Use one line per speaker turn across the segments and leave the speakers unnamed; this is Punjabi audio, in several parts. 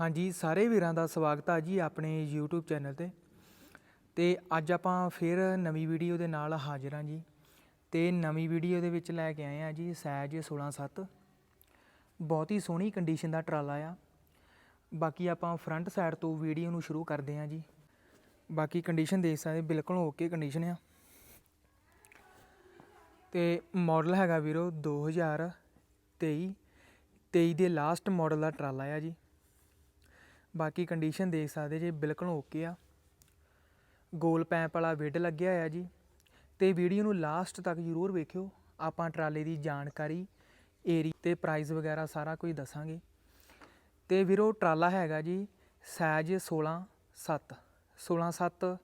ਹਾਂਜੀ, ਸਾਰੇ ਵੀਰਾਂ ਦਾ ਸਵਾਗਤ ਆ ਜੀ ਆਪਣੇ YouTube ਚੈਨਲ ਤੇ। ਤੇ ਅੱਜ ਆਪਾਂ ਫਿਰ ਨਵੀਂ ਵੀਡੀਓ ਦੇ ਨਾਲ ਹਾਜ਼ਰ ਹਾਂ ਜੀ। ਤੇ ਨਵੀਂ ਵੀਡੀਓ ਦੇ ਵਿੱਚ ਲੈ ਕੇ ਆਏ ਆ ਜੀ ਸੈਜ 167 ਬਹੁਤ ਹੀ ਸੋਹਣੀ ਕੰਡੀਸ਼ਨ ਦਾ ਟਰਾਲਾ ਆ। ਬਾਕੀ ਆਪਾਂ ਫਰੰਟ ਸਾਈਡ ਤੋਂ ਵੀਡੀਓ ਨੂੰ ਸ਼ੁਰੂ ਕਰਦੇ ਹਾਂ ਜੀ। ਬਾਕੀ ਕੰਡੀਸ਼ਨ ਦੇਖ ਸਕਦੇ, ਬਿਲਕੁਲ ਓਕੇ ਕੰਡੀਸ਼ਨ ਆ। ਤੇ ਮਾਡਲ ਹੈਗਾ ਵੀਰੋ 2023 23 ਦੇ ਲਾਸਟ ਮਾਡਲ ਦਾ ਟਰਾਲਾ ਆ ਜੀ। ਬਾਕੀ ਕੰਡੀਸ਼ਨ ਦੇਖ ਸਕਦੇ ਜੇ ਬਿਲਕੁਲ ਓਕੇ ਆ। ਗੋਲ ਪੈਂਪ ਵਾਲਾ ਵਿੱਡ ਲੱਗਿਆ ਹੋਇਆ ਜੀ। ਤੇ ਵੀਡੀਓ ਨੂੰ ਲਾਸਟ ਤੱਕ ਜ਼ਰੂਰ ਵੇਖਿਓ। ਆਪਾਂ ਟਰਾਲੇ ਦੀ ਜਾਣਕਾਰੀ ਏਰੀ ਤੇ ਪ੍ਰਾਈਸ ਵਗੈਰਾ ਸਾਰਾ ਕੁਝ ਦੱਸਾਂਗੇ। ਤੇ ਵੀਰੋ, ਟਰਾਲਾ ਹੈਗਾ ਜੀ ਸਾਈਜ਼ 16 7 16 7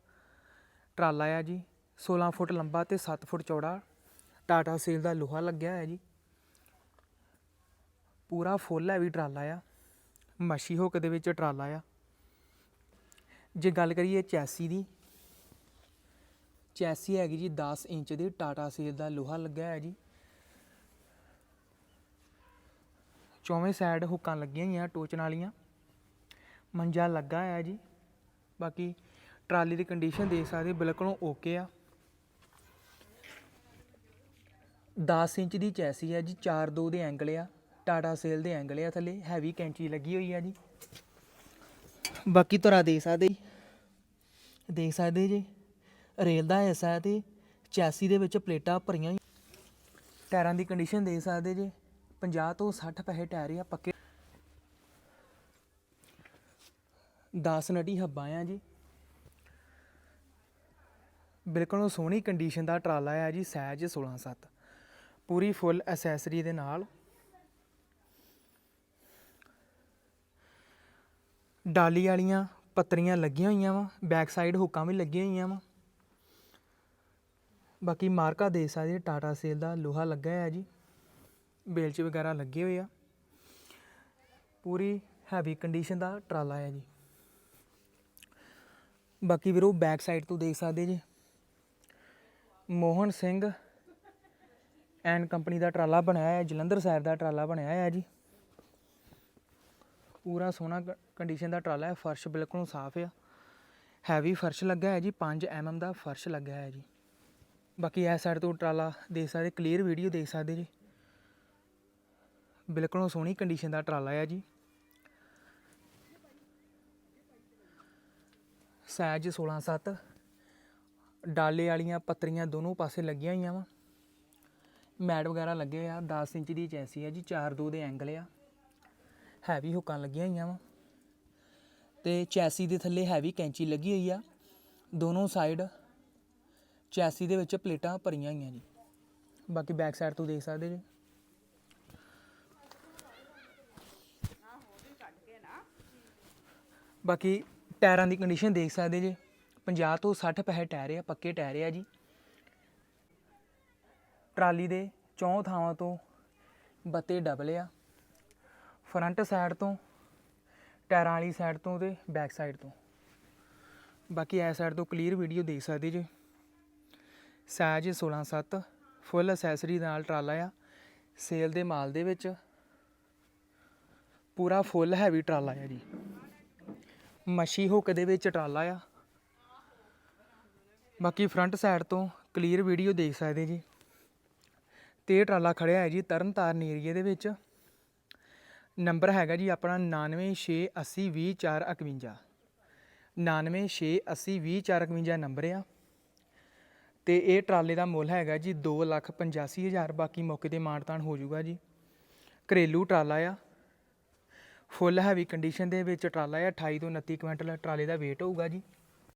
ਟਰਾਲਾ ਆ ਜੀ। 16 ਫੁੱਟ ਲੰਬਾ ਤੇ 7 ਫੁੱਟ ਚੌੜਾ। ਟਾਟਾ ਸੇਲ ਦਾ ਲੋਹਾ ਲੱਗਿਆ ਹੋਇਆ ਜੀ। ਪੂਰਾ ਫੁੱਲ ਹੈ ਵੀ ਟਰਾਲਾ ਆ। ਮੱਛੀ ਹੁੱਕ ਦੇ ਵਿੱਚ ਟਰਾਲਾ ਆ। ਜੇ ਗੱਲ ਕਰੀਏ ਚੈਸੀ ਦੀ, ਚੈਸੀ ਹੈਗੀ ਜੀ 10 ਇੰਚ ਦੀ, ਟਾਟਾ ਸੇਲ ਦਾ ਲੋਹਾ ਲੱਗਾ ਹੈ ਜੀ। ਚੌਵੇਂ ਸਾਈਡ ਹੁੱਕਾਂ ਲੱਗੀਆਂ ਹੋਈਆਂ, ਟੋਚਣ ਵਾਲੀਆਂ। ਮੰਜਾ ਲੱਗਾ ਹੈ ਜੀ। ਬਾਕੀ ਟਰਾਲੀ ਦੀ ਕੰਡੀਸ਼ਨ ਦੇਖ ਸਕਦੇ, ਬਿਲਕੁਲ ਓਕੇ ਆ। 10 ਇੰਚ ਦੀ ਚੈਸੀ ਹੈ ਜੀ 4-2 ਦੇ ਐਂਗਲ ਆ। ਟਾਟਾ ਸੇਲ ਦੇ ਐਂਗਲ ਆ ਥੱਲੇ ਹੈਵੀ ਕੈਂਚੀ ਲੱਗੀ ਹੋਈ ਆ ਜੀ। ਬਾਕੀ ਤੁਰਾ ਦੇਖ ਸਕਦੇ ਜੀ। ਦੇਖ ਸਕਦੇ ਜੀ। ਰੇਲ ਦਾ ਹਿੱਸਾ ਹੈ ਤੇ ਚੈਸੀ ਦੇ ਵਿੱਚ ਪਲੇਟਾਂ ਭਰੀਆਂ। ਟਾਇਰਾਂ ਦੀ ਕੰਡੀਸ਼ਨ ਦੇਖ ਸਕਦੇ ਜੀ। 50 ਤੋਂ 60 ਪੈਸੇ ਟਾਇਰ ਆ ਪੱਕੇ। 10 ਨਟੀ ਹੱਬਾਂ ਆ ਜੀ। ਬਿਲਕੁਲ ਸੋਹਣੀ ਕੰਡੀਸ਼ਨ ਦਾ ਟਰਾਲਾ ਆ ਜੀ ਸਹਿਜ 167 ਪੂਰੀ ਫੁੱਲ ਐਸੈਸਰੀ ਦੇ ਨਾਲ। ਡਾਲੀ ਵਾਲੀਆਂ ਪੱਤਰੀਆਂ ਲੱਗੀਆਂ ਹੋਈਆਂ ਵਾ ਬੈਕ ਸਾਈਡ ਹੁੱਕਾਂ ਵੀ ਲੱਗੀਆਂ ਹੋਈਆਂ ਵਾ। ਬਾਕੀ ਮਾਰਕਾ ਦੇ ਸਕਦੇ, ਟਾਟਾ ਸੇਲ ਦਾ ਲੋਹਾ ਲੱਗਾ ਹੈ ਜੀ ਬੇਲਚ ਵਗੈਰਾ ਲੱਗੇ ਹੋਏ ਆ। ਪੂਰੀ ਹੈਵੀ ਕੰਡੀਸ਼ਨ ਦਾ ਟਰਾਲਾ ਹੈ ਜੀ। ਬਾਕੀ ਵੀਰੋ ਬੈਕ ਸਾਈਡ ਤੋਂ ਦੇਖ ਸਕਦੇ ਜੀ, ਮੋਹਨ ਸਿੰਘ ਐਂਡ ਕੰਪਨੀ ਦਾ ਟਰਾਲਾ ਬਣਾਇਆ ਹੈ ਜਲੰਧਰ ਸਾਈਡ ਦਾ ਟਰਾਲਾ ਬਣਾਇਆ ਹੈ ਜੀ। ਪੂਰਾ ਸੋਹਣਾ ਕੰਡੀਸ਼ਨ ਦਾ ਟਰਾਲਾ ਹੈ, ਫਰਸ਼ ਬਿਲਕੁਲ ਸਾਫ਼ ਆ। ਹੈਵੀ ਫਰਸ਼ ਲੱਗਾ ਹੈ ਜੀ 5 ਐਮਐਮ ਦਾ ਫਰਸ਼ ਲੱਗਾ ਹੈ ਜੀ। ਬਾਕੀ ਇਸ ਸਾਈਡ ਤੋਂ ਟਰਾਲਾ ਦੇਖ ਸਕਦੇ ਕਲੀਅਰ ਵੀਡੀਓ ਦੇਖ ਸਕਦੇ ਜੀ। ਬਿਲਕੁਲ ਸੋਹਣੀ ਕੰਡੀਸ਼ਨ ਦਾ ਟਰਾਲਾ ਆ ਜੀ। ਸਾਈਜ਼ 16 7 ਡਾਲੇ ਵਾਲੀਆਂ ਪੱਤਰੀਆਂ ਦੋਨੋਂ ਪਾਸੇ ਲੱਗੀਆਂ ਹੋਈਆਂ ਵਾ। ਮੈਟ ਵਗੈਰਾ ਲੱਗੇ ਹੋਏ ਆ 10 ਇੰਚ ਦੀ ਚੈਸੀ ਆ ਜੀ 4 2 ਦੇ ਐਂਗਲ ਆ। ਹੈਵੀ ਹੁੱਕਾਂ ਲੱਗੀਆਂ ਹੋਈਆਂ ਵਾ। ਤੇ ਚੈਸੀ ਦੇ ਥੱਲੇ ਹੈਵੀ ਕੈਂਚੀ ਲੱਗੀ ਹੋਈ ਆ। ਦੋਨੋਂ ਸਾਈਡ ਚੈਸੀ ਦੇ ਵਿੱਚ ਪਲੇਟਾਂ ਭਰੀਆਂ ਹੋਈਆਂ ਜੀ। ਬਾਕੀ ਬੈਕ ਸਾਈਡ ਤੋਂ ਦੇਖ ਸਕਦੇ ਜੀ। ਬਾਕੀ ਟਾਇਰਾਂ ਦੀ ਕੰਡੀਸ਼ਨ ਦੇਖ ਸਕਦੇ ਜੀ। 50 ਤੋਂ 60 ਪੈਸੇ ਟਾਇਰ ਆ, ਪੱਕੇ ਟਾਇਰ ਆ ਜੀ। ਟਰਾਲੀ ਦੇ ਚੌਂ ਥਾਵਾਂ ਤੋਂ ਬੱਤੇ ਡਬਲ ਆ। ਫਰੰਟ ਸਾਈਡ ਤੋਂ, ਟਾਇਰਾਂ ਵਾਲੀ ਸਾਈਡ ਤੋਂ ਤੇ ਬੈਕ ਸਾਈਡ ਤੋਂ। ਬਾਕੀ ਐ ਸਾਈਡ ਤੋਂ ਕਲੀਅਰ ਵੀਡੀਓ ਦੇਖ ਸਕਦੇ ਜੀ। ਸਾਈਜ਼ 16 7 ਫੁੱਲ ਅਸੈਸਰੀ ਨਾਲ ਟਰਾਲਾ ਆ ਸੇਲ ਦੇ ਮਾਲ ਦੇ ਵਿੱਚ। ਪੂਰਾ ਫੁੱਲ ਹੈਵੀ ਟਰਾਲਾ ਆ ਜੀ। ਮੱਛੀ ਹੁੱਕ ਦੇ ਵਿੱਚ ਟਰਾਲਾ ਆ। ਬਾਕੀ ਫਰੰਟ ਸਾਈਡ ਤੋਂ ਕਲੀਅਰ ਵੀਡੀਓ ਦੇਖ ਸਕਦੇ ਜੀ। ਤੇ ਇਹ ਟਰਾਲਾ ਖੜਿਆ ਹੈ ਜੀ ਤਰਨਤਾਰਨ ਏਰੀਏ ਦੇ ਵਿੱਚ। ਨੰਬਰ ਹੈਗਾ ਜੀ ਆਪਣਾ 9680202451 9680202451 ਨੰਬਰ ਆ। ਤੇ ਇਹ ਟਰਾਲੇ ਦਾ ਮੁੱਲ ਹੈਗਾ ਜੀ 285000 ਬਾਕੀ ਮੌਕੇ ਤੇ ਮਾਨਤਾਨ ਹੋ ਜਾਊਗਾ ਜੀ। ਘਰੇਲੂ ਟਰਾਲਾ ਆ। ਫੁੱਲ ਹੈਵੀ ਕੰਡੀਸ਼ਨ ਦੇ ਵਿੱਚ ਟਰਾਲਾ ਆ 28 ਤੋਂ 29 ਕੁਇੰਟਲ ਟਰਾਲੇ ਦਾ weight ਹੋਊਗਾ ਜੀ।